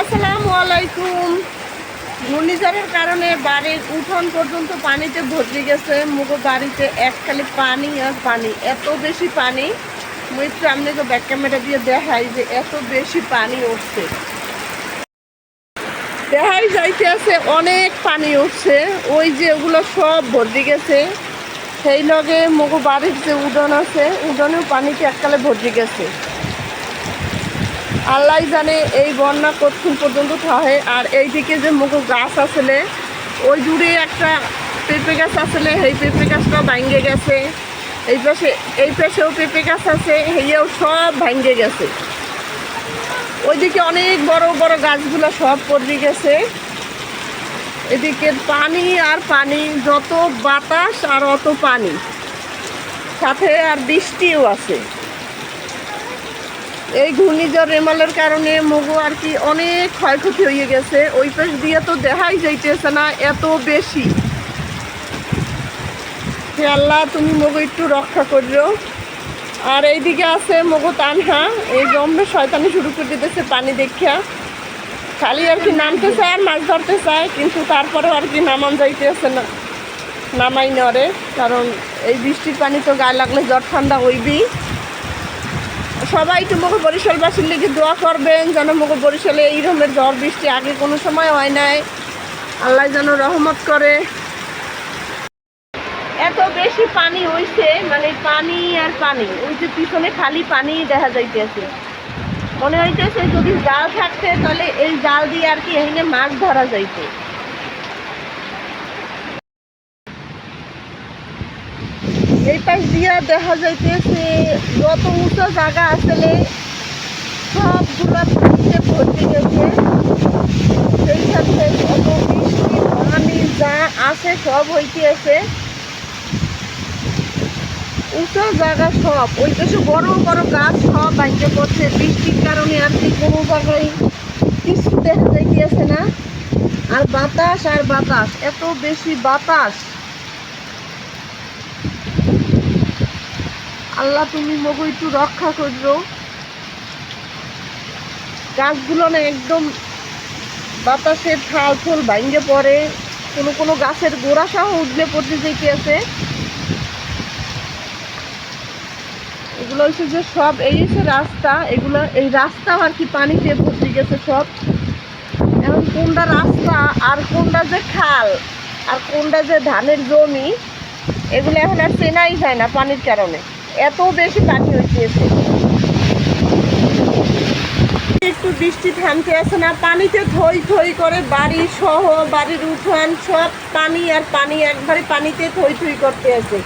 আসসালামু আলাইকুম। ঘূর্ণিঝড়ের কারণে বাড়ির উঠোন পর্যন্ত পানিতে ভর্তি গেছে। মুগো বাড়িতে এক খালি পানি আর পানি, এত বেশি পানি। মুই একটু আপনাকে ব্যাক ক্যামেরা দিয়ে দেখাই যে এত বেশি পানি উঠছে। দেখাই যাইতে আছে অনেক পানি উঠছে। ওই যে ওগুলো সব ভর্তি গেছে। সেই লগে মুগো বাড়ির যে উডন আছে উডনেও পানিতে এককালে ভর্তি গেছে। আল্লাহ জানে এই বন্যা কতক্ষণ পর্যন্ত থাকে। আর এইদিকে যে মুগো গাছ আসলে ওই জুড়ে একটা পেঁপে গাছ আসলে সেই পেঁপে গাছটা ভাঙ্গে গেছে। এই পাশে, এই পাশেও পেঁপে গাছ আছে, হেয়েও সব ভাঙ্গে গেছে। ওইদিকে অনেক বড় বড় গাছগুলো সব পড়ে গেছে। এদিকে পানি আর পানি, যত বাতাস আর অত পানি। সাথে আর বৃষ্টিও আছে। এই ঘূর্ণিঝড় রেমালের কারণে মগু আর কি অনেক ক্ষয়ক্ষতি হয়ে গেছে। ওই পাশ দিয়ে তো দেখাই যাইতেছে না, এত বেশি। হে আল্লাহ, তুমি মগু একটু রক্ষা করিও আর এইদিকে আছে মগু তানহা, এই জম্বে শয়তানি শুরু করে দিতেছে পানি দেখিয়া। খালি আর কি নামতে চায় আর মাছ ধরতে চায়, কিন্তু তারপরেও আর কি নামান যাইতেছে না, নামাই নরে কারণ এই বৃষ্টির পানি তো গায়ে লাগলে জ্বর ঠান্ডা হইবি সবাই একটু মুখে বরিশালবাসীর লিগে দোয়া করবেন যেন মুখে বরিশালে এই রকমের ঝড় বৃষ্টি আগে কোনো সময় হয় নাই। আল্লাহ যেন রহমত করে। এত বেশি পানি হইছে মানে পানি আর পানি, ওই যে পিছনে খালি পানি দেখা যাইতেছে। মনে হইতেছে যদি জাল থাকতে, তাহলে এই জাল দিয়ে আর কি এখানে মাছ ধরা যাইতো। এই পাশ দিয়া দেখা যাইতেছে, যত উঁচু জায়গা আসলে সবগুলো পানিতে ভর্তি গেছে সেই সাথে যত বৃষ্টি, পানি যা আছে সব হইতে আছে উঁচু জায়গা সব, ওই পাশে বড় বড় গাছ সব বাইকে পড়ছে। বৃষ্টির কারণে আর কি কোনো জায়গায় কিছু দেখা যাইতে যাইতেছে না। আর বাতাস আর বাতাস, এত বেশি বাতাস। আল্লাহ তুমি মগু একটু রক্ষা করো। গাছগুলো না একদম বাতাসের ঠাল ঠোল ভাঙ্গে পড়ে। কোনো কোনো গাছের গোড়া সহ উঠলে পড়তে যেতে আছে। এগুলো হচ্ছে যে সব, এই হচ্ছে রাস্তা। এগুলো, এই রাস্তা আর কি পানিতে ভর্তি গেছে সব। এখন কোনটা রাস্তা আর কোনটা যে খাল আর কোনটা যে ধানের জমি, এগুলো এখন আর চেনাই যায় না পানির কারণে। এত বেশি পানি হয়েছে একটু বৃষ্টি থামতে আছে না, পানিতে থই থই করে বাড়ি সহ বাড়ির উঠান সব পানি আর পানি একবারে পানিতে থই থই করতে আছে।